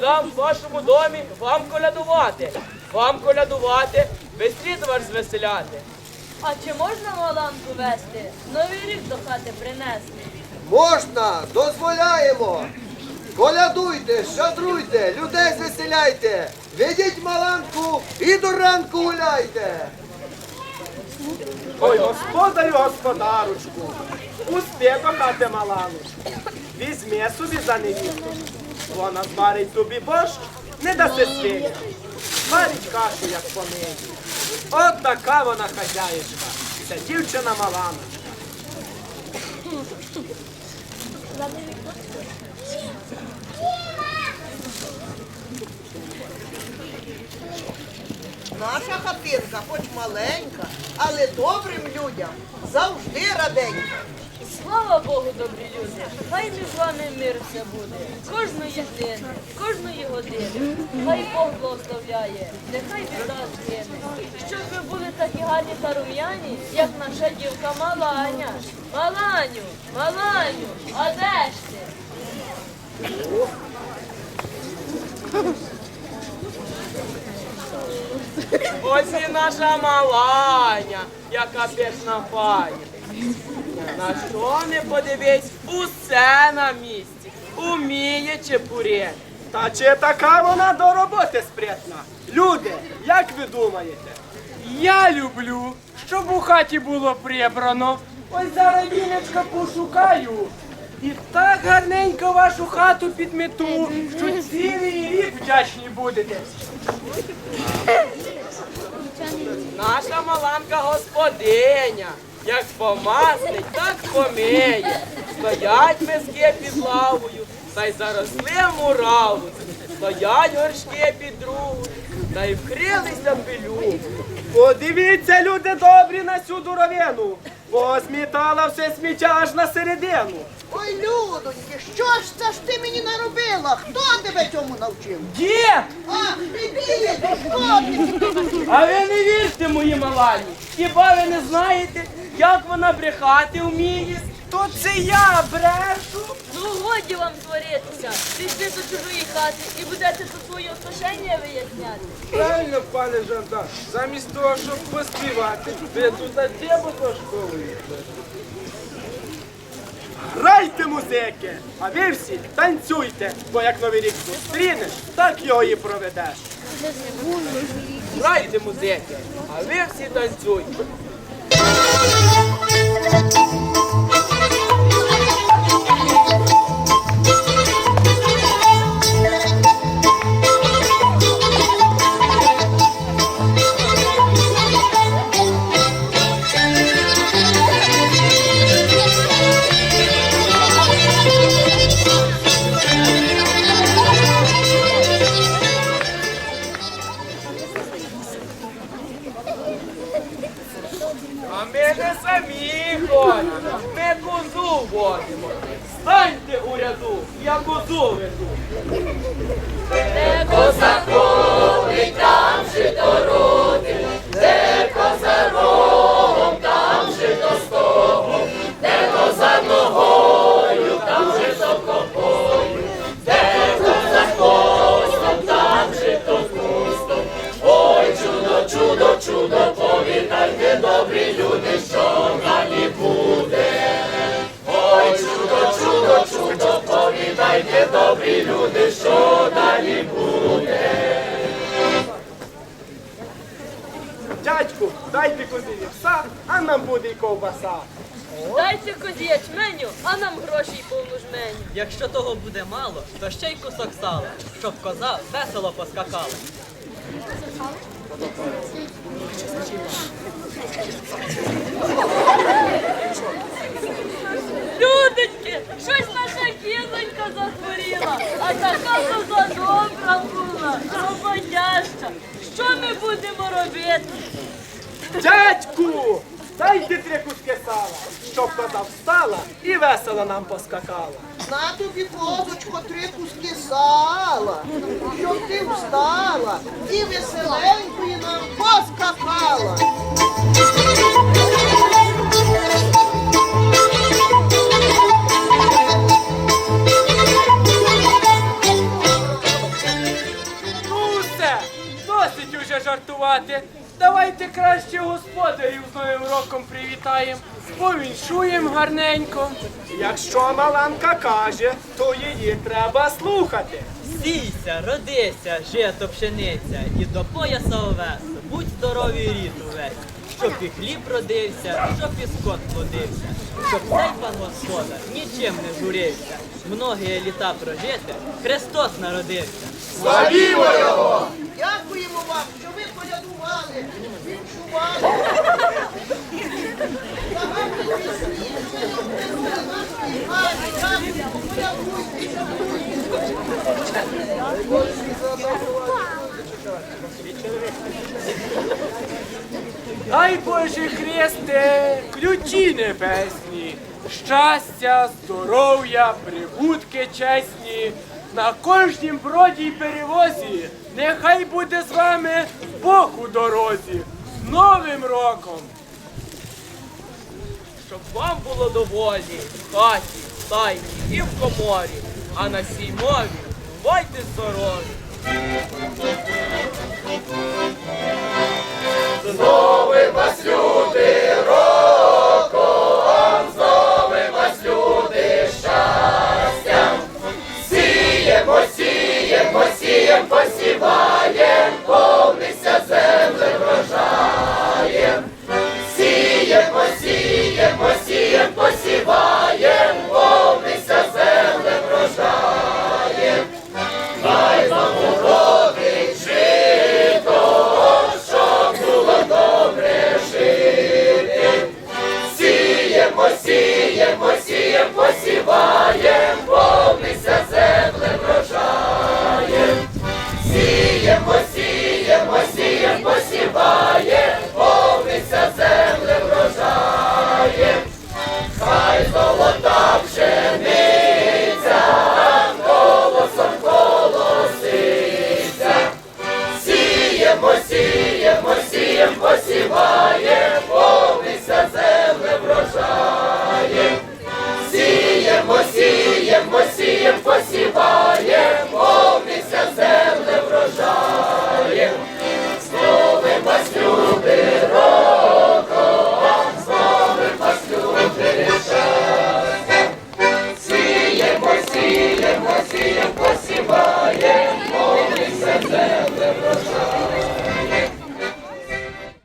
там, в вашому домі, вам колядувати. Вам колядувати, весь рід ваш звеселяти. А чи можна маланку вести? Новий рік до хати принести. Можна, дозволяємо. Колядуйте, щадруйте, людей звеселяйте. Ведіть маланку і до ранку гуляйте. Ой, господарю, господарочку, до хати маланочку. Візьми собі за невістку. Вона зварить тобі борщ, не даси свиня. Зварить кашу, як помиє. От така вона хазяїчка. Це дівчина малана. Наша хатинка, хоч маленька, але добрим людям завжди раденька. Слава Богу, добрі люди! Хай між вами мир все буде. Кожної дни, кожної години. Хай Бог благословляє, нехай біда згине. Щоб ви були такі гарні та рум'яні, як наша дівка Маланя. Маланю, Маланю, а де ж ти? Ось і наша маланя, яка пішна файна. На що не подивись, усе на місці. Уміє чепурє. Та чи така вона до роботи спритна? Люди, як ви думаєте? Я люблю, щоб у хаті було прибрано. Ось зараз віночка пошукаю. І так гарненько вашу хату підмету, що цілий рік вдячні будете. Наша маланка господиня. Як помаслить, так помиє. Стоять миски під лавою, та й заросли муравою. Стоять горшки під другу, та й вкрилися пилю. Подивіться, люди добрі, на цю дуровину. Позмітала все сміття аж на середину. Ой, людоньки, що ж це ж ти мені наробила? Хто тебе цьому навчив? Дід! А, іди, що ти? А ви не вірте моїй малані. Хіба ви не знаєте, як вона брехати вміє? То це я брешу. Ну годі вам творитися. Пішли до чужої хати і будете тут свої отношення виясняти. Правильно, пане жандар, замість того, щоб поспівати, ви тут тему влаштовуєте. Грайте музики, а ви всі танцюйте, бо як новий рік зустрінеш, так його і проведеш. Грайте музики, а ви всі танцюйте. Thank you. А ми не самі ходимо, ми козу водимо. Станьте у ряду, я козу веду. Дядьку, вівса, а нам буде й ковбаса. Дайте козі ячменю, а нам грошей повну жменю. Якщо того буде мало, то ще й кусок сала, щоб коза весело поскакала. Людоньки, щось наша кізонька захворіла, а така коза добра була, роботяща. Що ми будемо робити? Дядьку, дайте три кучки сала, щоб вона встала і весело нам поскакала. На тобі, козочко, три куски сала, щоб ти встала і веселенькою нам поскакала. Роком привітаємо, повіншуємо гарненько. Якщо Маланка каже, то її треба слухати. Сійся, родися, жито пшениця, і до пояса овес. Будь здоровий рід увесь. Щоб і хліб родився, щоб і скот плодився, щоб цей пан господар нічим не журився. Многі літа прожити, Христос народився. Дякуємо вам, що ви нашої Гані, Гані. Дай Боже Христе, ключі небесні, щастя, здоров'я, прибутки чесні. На кожнім броді й перевозі, нехай буде з вами Бог у дорозі. З Новим роком! Щоб вам було доволі в хаті, в стайні і в коморі, а на сій мові бувайте здорові. fosse vós.